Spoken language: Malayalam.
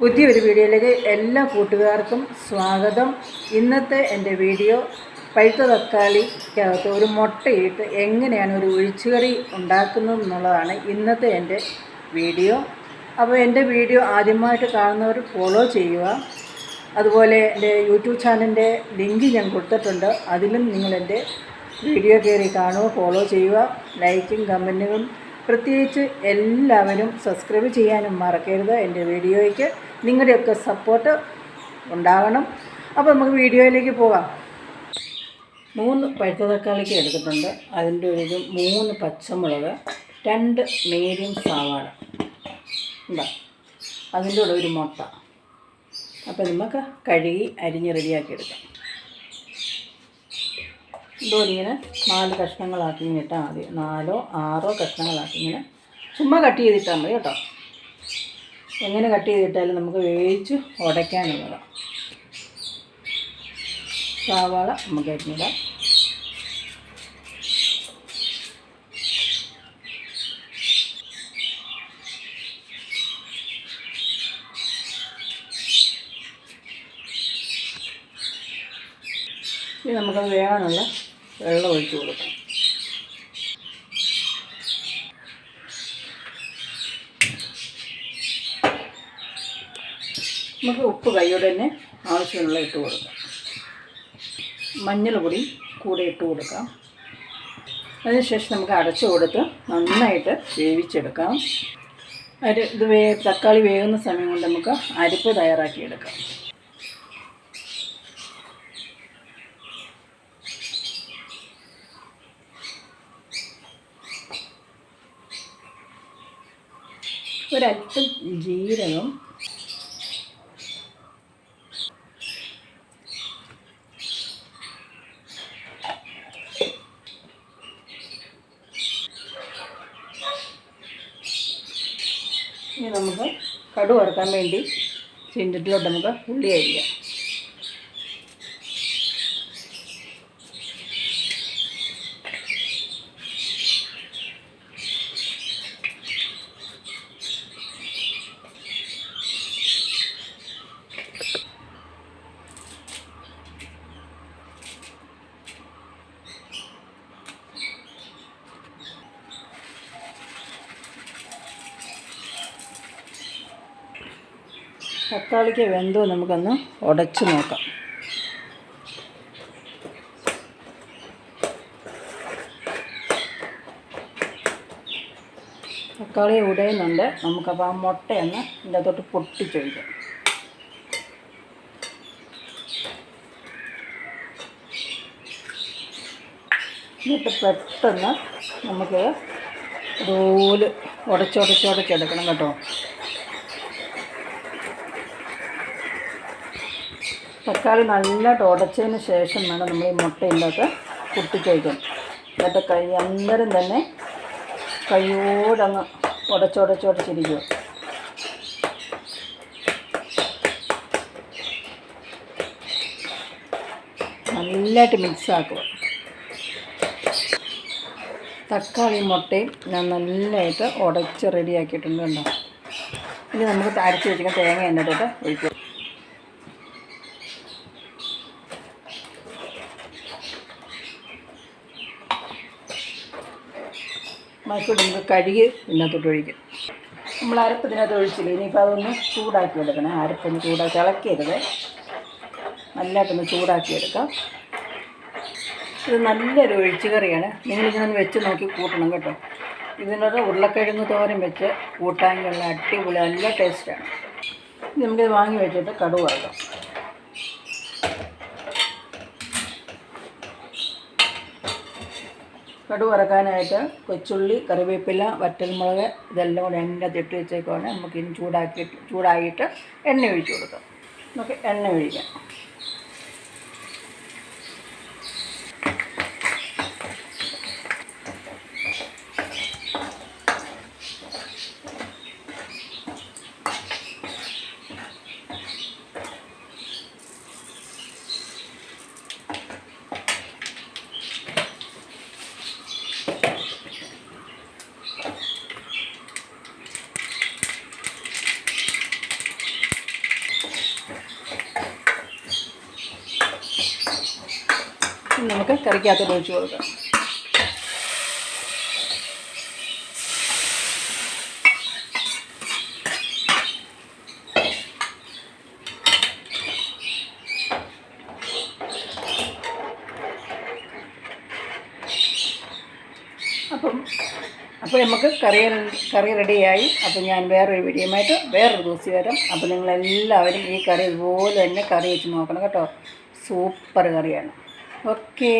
പുതിയൊരു വീഡിയോയിലേക്ക് എല്ലാ കൂട്ടുകാർക്കും സ്വാഗതം. ഇന്നത്തെ എന്റെ വീഡിയോ പഴുത്ത തക്കാളിക്കകത്ത് ഒരു മുട്ടയിട്ട് എങ്ങനെയാണ് ഒരു ഒഴിച്ചുകറി ഉണ്ടാക്കുന്നത് എന്നുള്ളതാണ് ഇന്നത്തെ എന്റെ വീഡിയോ. അപ്പോൾ എന്റെ വീഡിയോ ആദ്യമായിട്ട് കാണുന്നവർ ഫോളോ ചെയ്യുക. അതുപോലെ എന്റെ യൂട്യൂബ് ചാനലിന്റെ ലിങ്ക് ഞാൻ കൊടുത്തിട്ടുണ്ട്. അതിലും നിങ്ങൾ എന്റെ വീഡിയോ കയറി കാണുക ഫോളോ ചെയ്യുക. ലൈക്കും കമന്റുകളും. പ്രത്യേകിച്ച് എല്ലാവരും സബ്സ്ക്രൈബ് ചെയ്യാനും മറക്കരുത് എന്റെ വീഡിയോയ്ക്ക്. നിങ്ങളുടെയൊക്കെ സപ്പോർട്ട് ഉണ്ടാകണം അപ്പോൾ നമുക്ക് വീഡിയോയിലേക്ക് പോകാം മൂന്ന് പഴുത്ത തക്കാളിക്ക് എടുത്തിട്ടുണ്ട്. അതിന്റെ ഒരു മൂന്ന് പച്ചമുളക് രണ്ട് മീഡിയം സവാള ഉണ്ടോ? അതിന്റെ കൂടെ ഒരു മുട്ട. അപ്പോൾ നമുക്ക് കഴുകി അരിഞ്ഞ് റെഡിയാക്കി എടുക്കാം. ഇതുപോലെ നാല് കഷ്ണങ്ങളാക്കി ഇങ്ങനെ ഇട്ടാൽ മതി. നാലോ ആറോ കഷ്ണങ്ങളാക്കി ഇങ്ങനെ ചുമ്മാ കട്ട് ചെയ്തിട്ടാൽ മതി കേട്ടോ. എങ്ങനെ കട്ട് ചെയ്തിട്ടാലും നമുക്ക് വേവിച്ച് ഉടയ്ക്കാനുള്ളതാണ്. സവാള നമുക്ക് അരിഞ്ഞിടാം. ഇനി നമുക്കത് വേവാനുള്ള വെള്ളം ഒഴിച്ച് കൊടുക്കാം. നമുക്ക് ഉപ്പ് കൈയോടെ തന്നെ ആവശ്യമുള്ള ഇട്ട് കൊടുക്കാം. മഞ്ഞൾ പൊടി കൂടെ ഇട്ട് കൊടുക്കാം. അതിനുശേഷം നമുക്ക് അടച്ചു കൊടുത്ത് നന്നായിട്ട് വേവിച്ചെടുക്കാം. അരി ഇത് വേ തക്കാളി വേകുന്ന സമയം കൊണ്ട് നമുക്ക് അരിപ്പ് തയ്യാറാക്കിയെടുക്കാം. ഒരല്പം ജീരകം ഇനി നമുക്ക് കടു വറുക്കാൻ വേണ്ടി ചിന്തിട്ടിലോട്ട് നമുക്ക് ഉള്ളി അരിയാം. തക്കാളിക്ക് വെന്തോ നമുക്കൊന്ന് ഉടച്ചു നോക്കാം. തക്കാളി ഉടയുന്നുണ്ട്. നമുക്കപ്പോൾ ആ മുട്ടയൊന്ന് ഇതിന്റെ അകത്തോട്ട് പൊട്ടിച്ചൊഴിക്കാം എന്നിട്ട് പെട്ടെന്ന് നമുക്ക് റോൽ ഉടച്ചുടച്ചുടച്ചെടുക്കണം കേട്ടോ. തക്കാളി നല്ലതായിട്ട് ഉടച്ചതിന് ശേഷം വേണം നമ്മൾ ഈ മുട്ടയിലൊക്കെ കുട്ടിക്കഴിക്കും എന്നിട്ട് കൈ അന്നേരം തന്നെ കൈയോടങ്ങ് ഉടച്ചുടച്ചുടച്ചിരിക്കും നല്ലതായിട്ട് മിക്സാക്കുക തക്കാളി മുട്ടയും ഞാൻ നല്ലതായിട്ട് ഉടച്ച് റെഡിയാക്കിയിട്ടുണ്ട് കേട്ടോ ഇനി നമുക്ക് അരച്ച് വെച്ചിരിക്കുന്ന തേങ്ങ എന്നിട്ട് ഒഴിക്കുക. ബാക്കിയോട് നമുക്ക് കഴുകി ഇതിനകത്തോട്ട് ഒഴിക്കും. നമ്മൾ അരപ്പ് ഇതിനകത്ത് ഒഴിച്ചില്ല? ഇനിയിപ്പോൾ അതൊന്ന് ചൂടാക്കി എടുക്കണം. അരപ്പൊന്ന് ചൂടാക്കി ഇളക്കരുത് നല്ലതായിട്ടൊന്ന് ചൂടാക്കി എടുക്കാം. ഇത് നല്ലൊരു ഒഴിച്ചു കറിയാണ് നിങ്ങളിതിനൊന്ന് വെച്ച് നോക്കി കൂട്ടണം കേട്ടോ. ഇതിനോട് ഉരുളക്കിഴങ്ങ് തോരൻ വെച്ച് കൂട്ടാനുള്ള അടിപൊളി നല്ല ടേസ്റ്റാണ്. നമുക്കിത് വാങ്ങി വെച്ചിട്ട് കടുവ കടുക് വറക്കാനായിട്ട് കൊച്ചുള്ളി കറിവേപ്പില വറ്റൽമുളക് ഇതെല്ലാം കൂടെ എണ്ണ തിട്ട് വെച്ചേക്കുവാണെങ്കിൽ നമുക്കിനി ചൂടാക്കിയിട്ട് ചൂടായിട്ട് എണ്ണ ഒഴിച്ച് കൊടുക്കാം. നമുക്ക് എണ്ണ ഒഴിക്കാം. നമുക്ക് കറിക്കകത്തോട്ട് ഒഴിച്ചു കൊടുക്കാം. അപ്പം അപ്പോൾ നമുക്ക് കറി കറി റെഡിയായി. അപ്പോൾ ഞാൻ വേറൊരു വീഡിയോയുമായിട്ട് വേറൊരു ദിവസം വരാം. അപ്പോൾ നിങ്ങളെല്ലാവരും ഈ കറി ഇതുപോലെ തന്നെ കറി വെച്ച് നോക്കണം കേട്ടോ. സൂപ്പർ കറിയാണ്. ओके